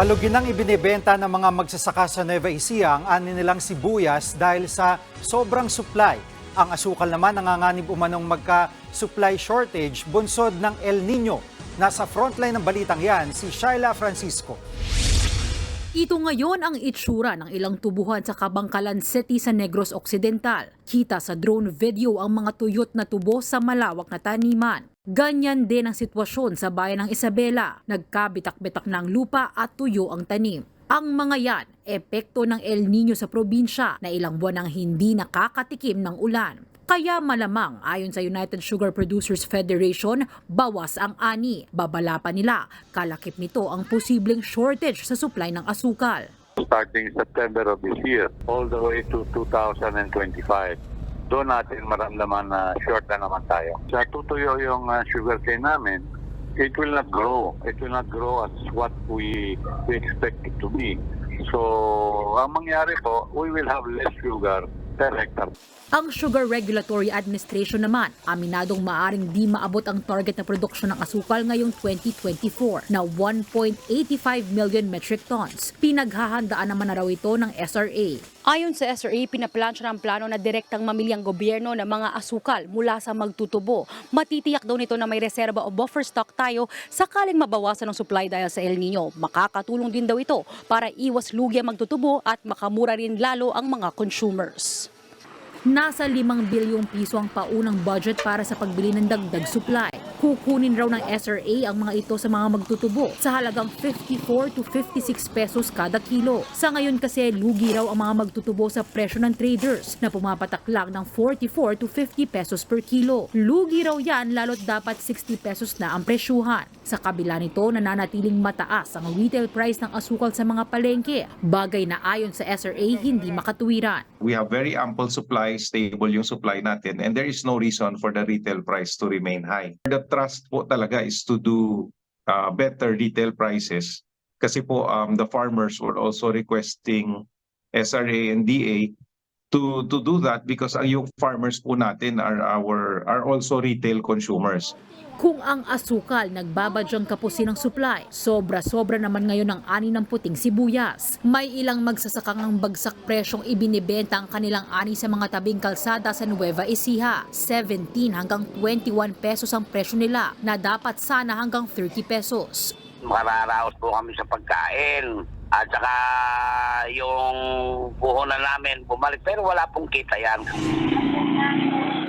Palugin ang ibinebenta ng mga magsasaka sa Nueva Ecija ang ani nilang sibuyas dahil sa sobrang supply. Ang asukal naman nanganganib umanong magka-supply shortage bunsod ng El Nino. Nasa frontline ng balitang yan si Shaila Francisco. Ito ngayon ang itsura ng ilang tubuhan sa Kabangkalan City sa Negros Occidental. Kita sa drone video ang mga tuyot na tubo sa malawak na taniman. Ganyan din ang sitwasyon sa bayan ng Isabela. Nagkabitak-bitak na ang lupa at tuyo ang tanim. Ang mga yan, epekto ng El Nino sa probinsya na ilang buwan ang hindi nakakatikim ng ulan. Kaya malamang ayon sa United Sugar Producers Federation, bawas ang ani. Babala pa nila, kalakip nito ang posibleng shortage sa supply ng asukal. starting September of this year all the way to 2025. Doon natin maramdaman na short na naman tayo. Sa tutuyo yung uh, sugarcane namin, it will not grow. It will not grow as what we, we expect it to be. So, ang mangyari po, we will have less sugar per hectare. Ang Sugar Regulatory Administration naman, aminadong maaring di maabot ang target na produksyon ng asukal ngayong 2024 na 1.85 million metric tons. Pinaghahandaan naman na raw ito ng SRA. Ayon sa SRA, pinaplansya ng plano na direktang mamili ang gobyerno ng mga asukal mula sa magtutubo. Matitiyak daw nito na may reserba o buffer stock tayo sakaling mabawasan ang supply dahil sa El Nino. Makakatulong din daw ito para iwas lugi ang magtutubo at makamura rin lalo ang mga consumers. Nasa 5 bilyong piso ang paunang budget para sa pagbili ng dagdag supply. Kukunin raw ng SRA ang mga ito sa mga magtutubo sa halagang 54 to 56 pesos kada kilo. Sa ngayon kasi lugi raw ang mga magtutubo sa presyo ng traders na pumapatak lang ng 44 to 50 pesos per kilo. Lugi raw yan lalo't dapat 60 pesos na ang presyuhan. Sa kabila nito, nananatiling mataas ang retail price ng asukal sa mga palengke, bagay na ayon sa SRA hindi makatuwiran. we have very ample supply, stable yung supply natin, and there is no reason for the retail price to remain high. The trust po talaga is to do uh, better retail prices kasi po um, the farmers were also requesting SRA and DA to to do that because ang yung farmers po natin are our are also retail consumers. Kung ang asukal nagbabadyang kapusin ng supply, sobra-sobra naman ngayon ang ani ng puting sibuyas. May ilang magsasakang ang bagsak presyong ibinibenta ang kanilang ani sa mga tabing kalsada sa Nueva Ecija. 17 hanggang 21 pesos ang presyo nila na dapat sana hanggang 30 pesos. mararaos po kami sa pagkain. At saka yung puhunan namin bumalik pero wala pong kita yan.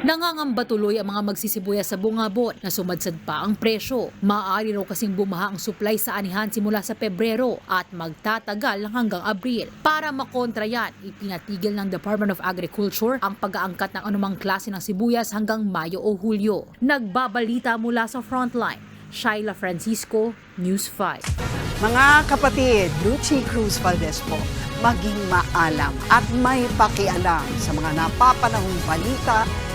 Nangangamba tuloy ang mga magsisibuyas sa bungabon na sumadsad pa ang presyo. Maaari raw kasing bumaha ang supply sa anihan simula sa Pebrero at magtatagal hanggang Abril. Para makontra yan, ipinatigil ng Department of Agriculture ang pag-aangkat ng anumang klase ng sibuyas hanggang Mayo o Hulyo. Nagbabalita mula sa frontline, Shaila Francisco, News 5. Mga kapatid, Lucy Cruz Valdez po, maging maalam at may pakialam sa mga napapanahong balita